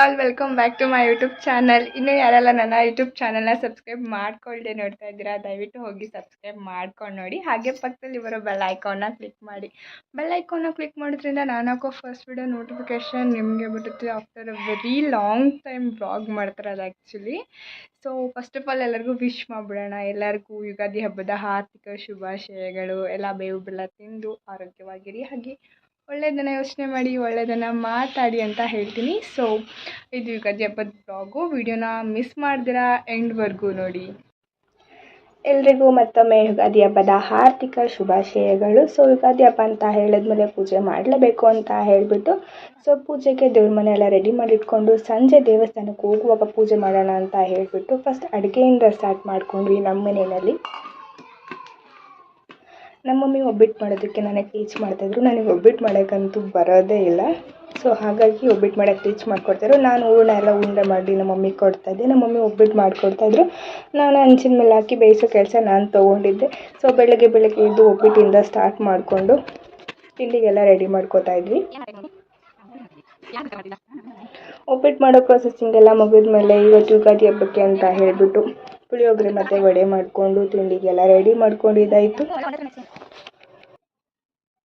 All, welcome back to my YouTube channel. ಇನ್ನು ಯಾರೆಲ್ಲ ನನ್ನ ಯೂಟ್ಯೂಬ್ ಚಾನಲ್ನ ಸಬ್ಸ್ಕ್ರೈಬ್ ಮಾಡ್ಕೊಳ್ಳದೆ ನೋಡ್ತಾ ಇದ್ದೀರಾ, ದಯವಿಟ್ಟು ಹೋಗಿ ಸಬ್ಸ್ಕ್ರೈಬ್ ಮಾಡ್ಕೊಂಡು ನೋಡಿ. ಹಾಗೆ ಪಕ್ಕದಲ್ಲಿ ಬರೋ ಬೆಲ್ ಐಕಾನ್ನ ಕ್ಲಿಕ್ ಮಾಡಿ. ಬೆಲ್ ಐಕಾನ್ನ ಕ್ಲಿಕ್ ಮಾಡೋದ್ರಿಂದ ನಾನು ಹಾಕೋ ಫಸ್ಟ್ ವಿಡಿಯೋ ನೋಟಿಫಿಕೇಷನ್ ನಿಮಗೆ ಬರುತ್ತೆ after a very long time blog ಮಾಡ್ತಾರೆ ಅದು actually so, first of all ಎಲ್ಲರಿಗೂ ವಿಶ್ ಮಾಡಿಬಿಡೋಣ. ಎಲ್ಲರಿಗೂ ಯುಗಾದಿ ಹಬ್ಬದ ಆರ್ಥಿಕ ಶುಭಾಶಯಗಳು. ಎಲ್ಲ ಬೇವು ಬೆಲ್ಲ ತಿಂದು ಆರೋಗ್ಯವಾಗಿರಿ. ಹಾಗೆ ಒಳ್ಳೆಯದನ್ನು ಯೋಚನೆ ಮಾಡಿ ಒಳ್ಳೆಯದನ್ನು ಮಾತಾಡಿ ಅಂತ ಹೇಳ್ತೀನಿ. ಸೊ ಇದು ಯುಗಾದಿ ಹಬ್ಬದ ಬ್ಲಾಗು ವಿಡಿಯೋನ ಮಿಸ್ ಮಾಡ್ದಿರಾ? ಎಂಡ್ವರೆಗೂ ನೋಡಿ. ಎಲ್ರಿಗೂ ಮತ್ತೊಮ್ಮೆ ಯುಗಾದಿ ಹಬ್ಬದ ಆರ್ಥಿಕ ಶುಭಾಶಯಗಳು. ಸೊ ಯುಗಾದಿ ಹಬ್ಬ ಅಂತ ಹೇಳಿದ್ಮೇಲೆ ಪೂಜೆ ಮಾಡಲೇಬೇಕು ಅಂತ ಹೇಳಿಬಿಟ್ಟು ಸೊ ಪೂಜೆಗೆ ದೇವ್ರ ಮನೆ ಎಲ್ಲ ರೆಡಿ ಮಾಡಿಟ್ಕೊಂಡು ಸಂಜೆ ದೇವಸ್ಥಾನಕ್ಕೆ ಹೋಗುವಾಗ ಪೂಜೆ ಮಾಡೋಣ ಅಂತ ಹೇಳಿಬಿಟ್ಟು ಫಸ್ಟ್ ಅಡುಗೆಯಿಂದ ಸ್ಟಾರ್ಟ್ ಮಾಡ್ಕೊಂಡ್ವಿ ನಮ್ಮ ಮನೆಯಲ್ಲಿ. ನಮ್ಮ ಮಮ್ಮಿ ಒಬ್ಬಿಟ್ಟು ಮಾಡೋದಕ್ಕೆ ನನಗೆ ಟೀಚ್ ಮಾಡ್ತಾಯಿದ್ರು ನನಗೆ ಒಬ್ಬಿಟ್ಟು ಮಾಡೋಕ್ಕಂತೂ ಬರೋದೇ ಇಲ್ಲ. ಸೊ ಹಾಗಾಗಿ ಒಬ್ಬಿಟ್ಟು ಮಾಡೋಕ್ಕೆ ಟೀಚ್ ಮಾಡಿಕೊಡ್ತಾಯಿದ್ರು ನಾನು ಹೂರ್ಣ ಎಲ್ಲ ಉಂಡೆ ಮಾಡಿ ನಮ್ಮ ಮಮ್ಮಿಗೆ ಕೊಡ್ತಾಯಿದ್ದೆ ನಮ್ಮ ಮಮ್ಮಿ ಒಬ್ಬಿಟ್ಟು ಮಾಡಿಕೊಡ್ತಾಯಿದ್ರು ನಾನು ಹಂಚಿನ ಮೇಲೆ ಹಾಕಿ ಬೇಯಿಸೋ ಕೆಲಸ ನಾನು ತೊಗೊಂಡಿದ್ದೆ. ಸೊ ಬೆಳಗ್ಗೆ ಬೆಳಗ್ಗೆ ಎದ್ದು ಒಬ್ಬಿಟ್ಟಿಂದ ಸ್ಟಾರ್ಟ್ ಮಾಡಿಕೊಂಡು ತಿಂಡಿಗೆಲ್ಲ ರೆಡಿ ಮಾಡ್ಕೋತಾ ಇದ್ವಿ. ಒಬ್ಬಿಟ್ಟು ಮಾಡೋ ಪ್ರೊಸೆಸಿಂಗ್ ಎಲ್ಲ ಮುಗಿದ ಮೇಲೆ ಇವತ್ತು ಯುಗಾದಿ ಹಬ್ಬಕ್ಕೆ ಅಂತ ಹೇಳಿಬಿಟ್ಟು ಪುಳಿಯೋಗರೆ ಮತ್ತು ವಡೆ ಮಾಡಿಕೊಂಡು ತಿಂಡಿಗೆಲ್ಲ ರೆಡಿ ಮಾಡ್ಕೊಂಡಿದ್ದಾಯಿತು.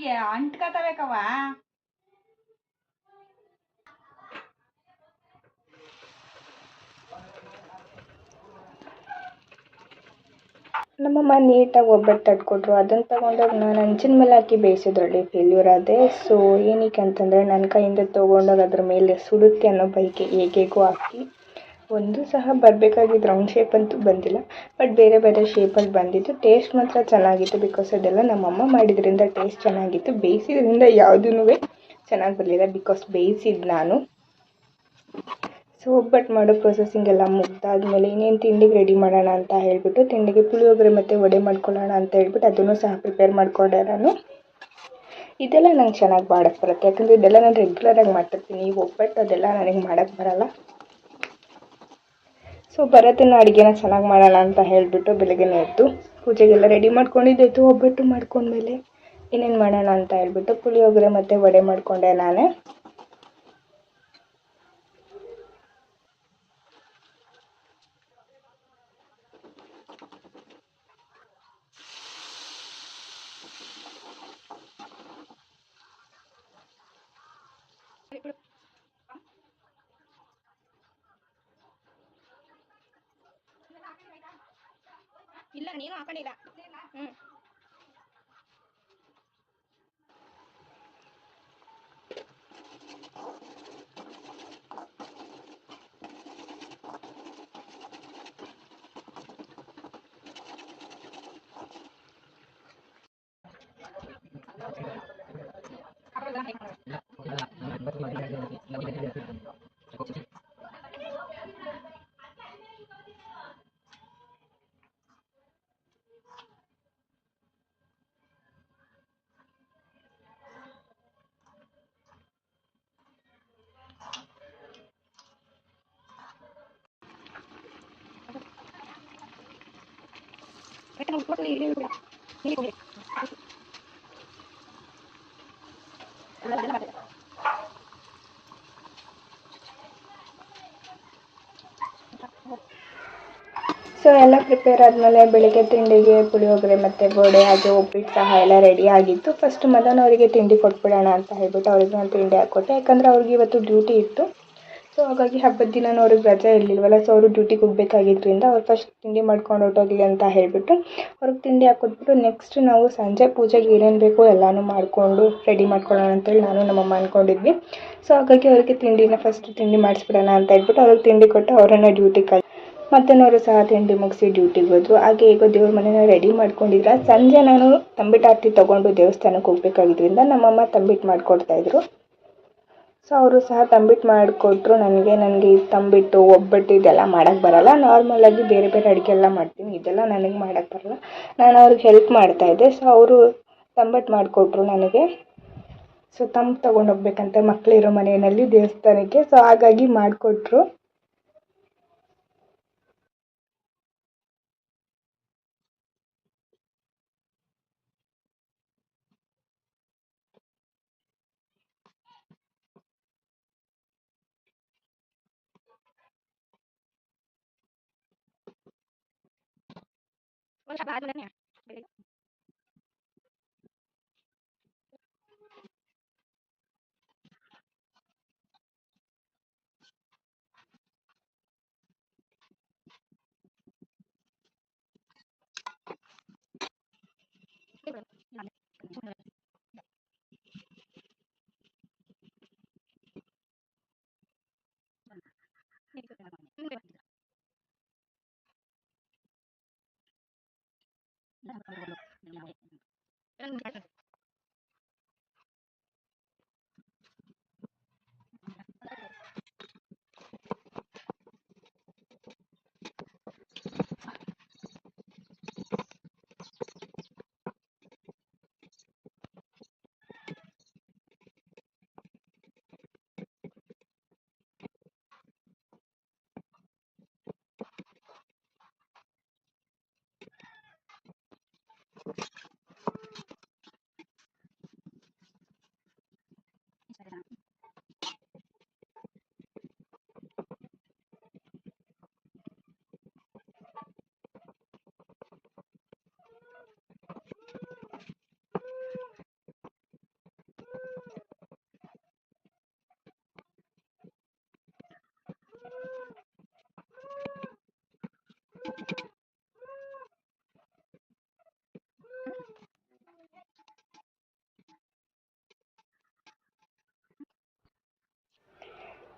ಇಲ್ಲಿಗೆ ಅಂಟ್ಕೋತಬೇಕವ ನಮ್ಮಮ್ಮ ನೀಟಾಗಿ ಒಬ್ಬಟ್ಟು ತಟ್ಕೊಟ್ರು. ಅದನ್ನು ತೊಗೊಂಡೋಗಿ ನಾನು ಅಂಚಿನ ಮೇಲೆ ಹಾಕಿ ಬೇಯಿಸಿದ್ರಲ್ಲಿ ಫೇಲ್ಯೂರ್ ಅದೇ ಸೊ ಏನಕ್ಕೆ ಅಂತಂದರೆ ನನ್ನ ಕೈಯಿಂದ ತೊಗೊಂಡೋಗಿ ಅದ್ರ ಮೇಲೆ ಸುಡುತ್ತೆ ಅನ್ನೋ ಬೈಕೆ ಹೇಗೇಗೋ ಹಾಕಿ ಒಂದು ಸಹ ಬರಬೇಕಾಗಿದ್ದು ರೌಂಡ್ ಶೇಪ್ ಅಂತೂ ಬಂದಿಲ್ಲ ಬಟ್ ಬೇರೆ ಬೇರೆ ಶೇಪಲ್ಲಿ ಬಂದಿತ್ತು. ಟೇಸ್ಟ್ ಮಾತ್ರ ಚೆನ್ನಾಗಿತ್ತು ಬಿಕಾಸ್ ಅದೆಲ್ಲ ನಮ್ಮಮ್ಮ ಮಾಡಿದ್ರಿಂದ ಟೇಸ್ಟ್ ಚೆನ್ನಾಗಿತ್ತು. ಬೇಯಿಸಿದ್ರಿಂದ ಯಾವುದೂ ಚೆನ್ನಾಗಿ ಬರಲಿಲ್ಲ ಬಿಕಾಸ್ ಬೇಯಿಸಿದ್ದು ನಾನು. ಸೊ ಒಬ್ಬಟ್ಟು ಮಾಡೋ ಪ್ರೊಸೆಸಿಂಗ್ ಎಲ್ಲ ಮುಗ್ದಾದ್ಮೇಲೆ ಇನ್ನೇನು ತಿಂಡಿಗೆ ರೆಡಿ ಮಾಡೋಣ ಅಂತ ಹೇಳಿಬಿಟ್ಟು, ತಿಂಡಿಗೆ ಪುಳಿಯೋಗರೆ ಮತ್ತು ವಡೆ ಮಾಡ್ಕೊಳ್ಳೋಣ ಅಂತ ಹೇಳ್ಬಿಟ್ಟು ಅದನ್ನು ಸಹ ಪ್ರಿಪೇರ್ ಮಾಡಿಕೊಂಡೆ ನಾನು. ಇದೆಲ್ಲ ನಂಗೆ ಚೆನ್ನಾಗಿ ಮಾಡೋಕ್ಕೆ ಬರುತ್ತೆ. ಯಾಕಂದರೆ ಇದೆಲ್ಲ ನಾನು ರೆಗ್ಯುಲರಾಗಿ ಮಾಡ್ತಿರ್ತೀನಿ ಒಬ್ಬಟ್ಟು ಅದೆಲ್ಲ ನನಗೆ ಮಾಡೋಕ್ಕೆ ಬರಲ್ಲ. ಸೊ ಬರತ್ತಿನ ಅಡುಗೆನ ಚೆನ್ನಾಗಿ ಮಾಡೋಣ ಅಂತ ಹೇಳಿಬಿಟ್ಟು ಬೆಳಗ್ಗೆನೇ ಎದ್ದು ಪೂಜೆಗೆಲ್ಲ ರೆಡಿ ಮಾಡ್ಕೊಂಡಿದ್ದಾಯಿತು ಒಬ್ಬಟ್ಟು ಮಾಡ್ಕೊಂಡ್ಮೇಲೆ ಇನ್ನೇನು ಮಾಡೋಣ ಅಂತ ಹೇಳ್ಬಿಟ್ಟು ಪುಳಿಯೋಗರೆ ಮತ್ತು ವಡೆ ಮಾಡಿಕೊಂಡೆ ನಾನೇ ಇಲ್ಲ ನೀನು ಹಾಕೊಂಡಿಲ್ಲ. ಹ್ಮ್. ಸೊ ಎಲ್ಲ ಪ್ರಿಪೇರ್ ಆದಮೇಲೆ ಬೆಳಿಗ್ಗೆ ತಿಂಡಿಗೆ ಪುಳಿಯೋಗರೆ ಮತ್ತು ಗೋಡೆ ಹಾಗೆ ಉಪ್ಪಿಟ್ಟು ಸಹ ಎಲ್ಲ ರೆಡಿ ಆಗಿತ್ತು. ಫಸ್ಟ್ ಮದನ್ ಅವರಿಗೆ ತಿಂಡಿ ಕೊಟ್ಬಿಡೋಣ ಅಂತ ಹೇಳ್ಬಿಟ್ಟು ಅವ್ರಿಗೆ ನಾನು ತಿಂಡಿ ಹಾಕ್ಕೊಟ್ಟೆ. ಯಾಕಂದರೆ ಅವ್ರಿಗೆ ಇವತ್ತು ಡ್ಯೂಟಿ ಇತ್ತು. ಸೊ ಹಾಗಾಗಿ ಹಬ್ಬದ ದಿನ ಅವ್ರಿಗೆ ರಜೆ ಇರಲಿಲ್ವಲ್ಲ ಸೊ ಅವರು ಡ್ಯೂಟಿಗೆ ಹೋಗ್ಬೇಕಾಗಿದ್ದರಿಂದ ಅವ್ರು ಫಸ್ಟ್ ತಿಂಡಿ ಮಾಡ್ಕೊಂಡು ಹೊರಟೋಗ್ಲಿ ಅಂತ ಹೇಳಿಬಿಟ್ಟು ಅವ್ರಿಗೆ ತಿಂಡಿ ಹಾಕ್ಕೊಟ್ಬಿಟ್ಟು ನೆಕ್ಸ್ಟ್ ನಾವು ಸಂಜೆ ಪೂಜೆಗೆ ಏನೇನು ಬೇಕೋ ಎಲ್ಲನೂ ಮಾಡಿಕೊಂಡು ರೆಡಿ ಮಾಡ್ಕೊಳ್ಳೋಣ ಅಂತೇಳಿ ನಾನು ನಮ್ಮಮ್ಮ ಅಂದ್ಕೊಂಡಿದ್ವಿ ಸೊ ಹಾಗಾಗಿ ಅವರಿಗೆ ತಿಂಡಿನ ಫಸ್ಟ್ ತಿಂಡಿ ಮಾಡಿಸ್ಬಿಡೋಣ ಅಂತ ಹೇಳ್ಬಿಟ್ಟು ಅವ್ರಿಗೆ ತಿಂಡಿ ಕೊಟ್ಟು ಅವರನ್ನು ಡ್ಯೂಟಿ ಕಳ್, ಮತ್ತನವರು ಸಹ ತಿಂಡಿ ಮುಗಿಸಿ ಡ್ಯೂಟಿಗೆ ಹೋದ್ರು. ಹಾಗೆ ಈಗ ದೇವ್ರ ಮನೆನ ರೆಡಿ ಮಾಡ್ಕೊಂಡಿದ್ರ. ಸಂಜೆ ನಾನು ತಂಬಿಟ್ಟು ಆರತಿ ತೊಗೊಂಡು ದೇವಸ್ಥಾನಕ್ಕೆ ಹೋಗ್ಬೇಕಾಗಿದ್ರಿಂದ ನಮ್ಮಮ್ಮ ತಂಬಿಟ್ಟು ಮಾಡಿಕೊಡ್ತಾಯಿದ್ರು ಸೊ ಅವರು ಸಹ ತಂಬಿಟ್ಟು ಮಾಡಿಕೊಟ್ರು. ನನಗೆ ನನಗೆ ಈ ತಂಬಿಟ್ಟು ಒಬ್ಬಟ್ಟು ಇದೆಲ್ಲ ಮಾಡೋಕ್ಕೆ ಬರಲ್ಲ. ನಾರ್ಮಲಾಗಿ ಬೇರೆ ಬೇರೆ ಅಡುಗೆ ಎಲ್ಲ ಮಾಡ್ತೀನಿ. ಇದೆಲ್ಲ ನನಗೆ ಮಾಡೋಕ್ಕೆ ಬರಲ್ಲ. ನಾನು ಅವ್ರಿಗೆ ಹೆಲ್ಪ್ ಮಾಡ್ತಾಯಿದ್ದೆ ಸೊ ಅವರು ತಂಬಿಟ್ಟು ಮಾಡಿಕೊಟ್ರು ನನಗೆ. ಸೊ ತಂಬು ತೊಗೊಂಡು ಹೋಗ್ಬೇಕಂತೆ ಮಕ್ಕಳಿರೋ ಮನೆಯಲ್ಲಿ ದೇವಸ್ಥಾನಕ್ಕೆ. ಸೊ ಹಾಗಾಗಿ ಮಾಡಿಕೊಟ್ರು. ಒಂದು ಸ್ವಲ್ಪ ಆದ್ಮೇಲೆ ಬೆಳಿಗ್ಗೆ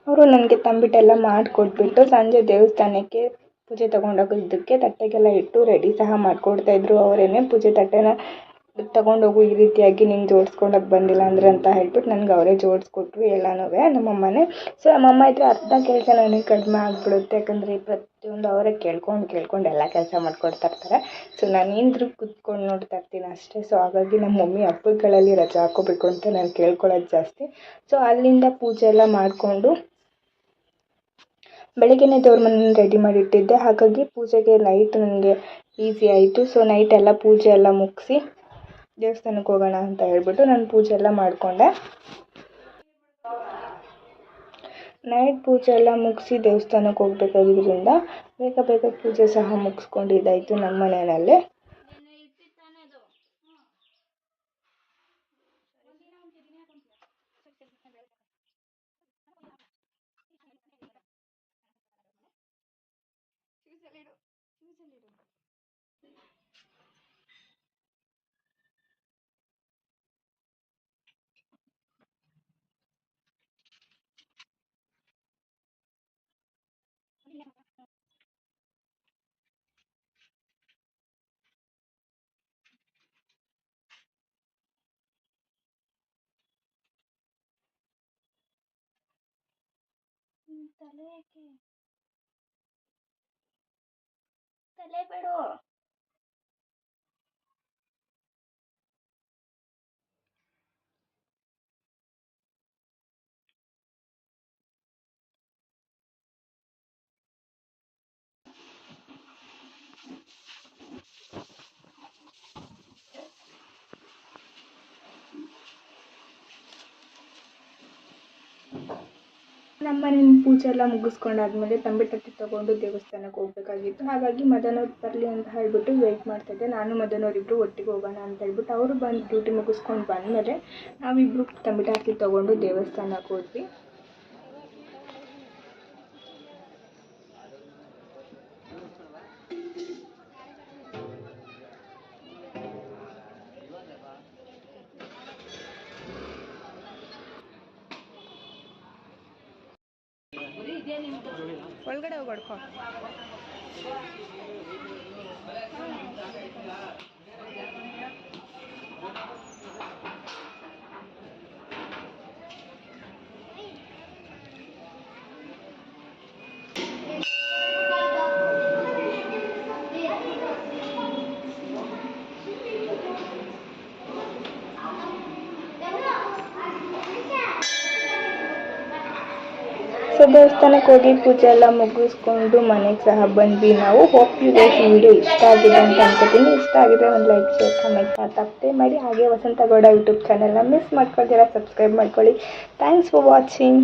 ಅವರು ನನಗೆ ತಂಬಿಟ್ಟೆಲ್ಲ ಮಾಡಿಕೊಟ್ಬಿಟ್ಟು ಸಂಜೆ ದೇವಸ್ಥಾನಕ್ಕೆ ಪೂಜೆ ತೊಗೊಂಡೋಗೋದಕ್ಕೆ ತಟ್ಟೆಗೆಲ್ಲ ಇಟ್ಟು ರೆಡಿ ಸಹ ಮಾಡಿಕೊಡ್ತಾಯಿದ್ರು ಅವರೇನೆ ಪೂಜೆ ತಟ್ಟೆನ ತಗೊಂಡೋಗು ಈ ರೀತಿಯಾಗಿ ನೀನು ಜೋಡಿಸ್ಕೊಂಡೋಗಿ ಬಂದಿಲ್ಲ ಅಂದ್ರೆ ಅಂತ ಹೇಳ್ಬಿಟ್ಟು ನನಗೆ ಅವರೇ ಜೋಡಿಸ್ಕೊಟ್ರು ಎಲ್ಲನೂ ನಮ್ಮಮ್ಮನೇ. ಸೊ ನಮ್ಮಮ್ಮ ಇದ್ದರೆ ಅರ್ಧ ಕೆಲಸ ನನಗೆ ಕಡಿಮೆ ಆಗಿಬಿಡುತ್ತೆ. ಯಾಕಂದರೆ ಪ್ರತಿಯೊಂದು ಅವರೇ ಕೇಳ್ಕೊಂಡು ಕೇಳ್ಕೊಂಡು ಎಲ್ಲ ಕೆಲಸ ಮಾಡಿಕೊಡ್ತಾ ಇರ್ತಾರೆ. ಸೊ ನಾನು ಏನಿದ್ರು ಕೂತ್ಕೊಂಡು ನೋಡ್ತಾ ಇರ್ತೀನಿ ಅಷ್ಟೇ. ಸೊ ಹಾಗಾಗಿ ನಮ್ಮ ಮಮ್ಮಿ ಹಬ್ಬಗಳಲ್ಲಿ ರಜೆ ಹಾಕೋಬೇಕು ಅಂತ ನಾನು ಕೇಳ್ಕೊಳ್ಳೋದು ಜಾಸ್ತಿ. ಸೊ ಅಲ್ಲಿಂದ ಪೂಜೆ ಎಲ್ಲ ಮಾಡಿಕೊಂಡು ಬೆಳಗ್ಗೆನೇ ದೇವ್ರ ಮನೇನ ರೆಡಿ ಮಾಡಿ ಇಟ್ಟಿದ್ದೆ. ಹಾಗಾಗಿ ಪೂಜೆಗೆ ನೈಟ್ ನನಗೆ ಈಸಿ ಆಯಿತು. ಸೊ ನೈಟ್ ಎಲ್ಲ ಪೂಜೆ ಎಲ್ಲ ಮುಗಿಸಿ ದೇವಸ್ಥಾನಕ್ಕೆ ಹೋಗೋಣ ಅಂತ ಹೇಳ್ಬಿಟ್ಟು ನಾನು ಪೂಜೆ ಎಲ್ಲ ಮಾಡಿಕೊಂಡೆ. ನೈಟ್ ಪೂಜೆ ಎಲ್ಲ ಮುಗಿಸಿ ದೇವಸ್ಥಾನಕ್ಕೆ ಹೋಗ್ಬೇಕಾಗಿದ್ದರಿಂದ ಬೇಗ ಬೇಗ ಪೂಜೆ ಸಹ ಮುಗಿಸ್ಕೊಂಡಿದ್ದಾಯಿತು ನಮ್ಮ ಮನೆಯಲ್ಲೇ. ತಲೆ ಯಾಕೆ ತಲೆ ಬಿಡು ನಮ್ಮ ಮನೇಲಿ ಪೂಜೆ ಎಲ್ಲ ಮುಗಿಸ್ಕೊಂಡಾದ್ಮೇಲೆ ತಟ್ಟೆ ತೊಗೊಂಡು ದೇವಸ್ಥಾನಕ್ಕೆ ಹೋಗ್ಬೇಕಾಗಿತ್ತು. ಹಾಗಾಗಿ ಮದನವ್ರು ಬರಲಿ ಅಂತ ಹೇಳಿಬಿಟ್ಟು ವೆಯ್ಟ್ ಮಾಡ್ತಾಯಿದ್ದೆ ನಾನು ಮದನವರಿಬ್ಬರು ಒಟ್ಟಿಗೆ ಹೋಗೋಣ ಅಂತ ಹೇಳ್ಬಿಟ್ಟು ಅವರು ಬಂದು ಡ್ಯೂಟಿ ಮುಗಿಸ್ಕೊಂಡು ಬಂದಮೇಲೆ ನಾವಿಬ್ಬರು ತಂಬಿಟಾಕಿ ತೊಗೊಂಡು ದೇವಸ್ಥಾನಕ್ಕೆ ಹೋದ್ವಿ. ಒಳಗಡೆ ಹೋಗಿ ಹೊಡ್ಕೊ ಸೊ ದೇವಸ್ಥಾನಕ್ಕೆ ಹೋಗಿ ಪೂಜೆ ಎಲ್ಲ ಮುಗಿಸ್ಕೊಂಡು ಮನೆಗೆ ಸಹ ಬಂದ್ವಿ ನಾವು. ಹೋಪ್ ಯು ಗೈಸ್ ವಿಡಿಯೋ ಇಷ್ಟ ಆಗಿದೆ ಅಂತ ಅನ್ಕೋತೀನಿ. ಇಷ್ಟ ಆಗಿದೆ ಒಂದು ಲೈಕ್ ಶೇರ್ ಕಮೆಂಟ್ ತಪ್ಪದೆ ಮಾಡಿ. ಹಾಗೆ ವಸಂತಗೌಡ ಯೂಟ್ಯೂಬ್ ಚಾನೆಲ್ನ ಮಿಸ್ ಮಾಡ್ಕೊಳ್ತೀರಾ ಸಬ್ಸ್ಕ್ರೈಬ್ ಮಾಡ್ಕೊಳ್ಳಿ. Thanks for watching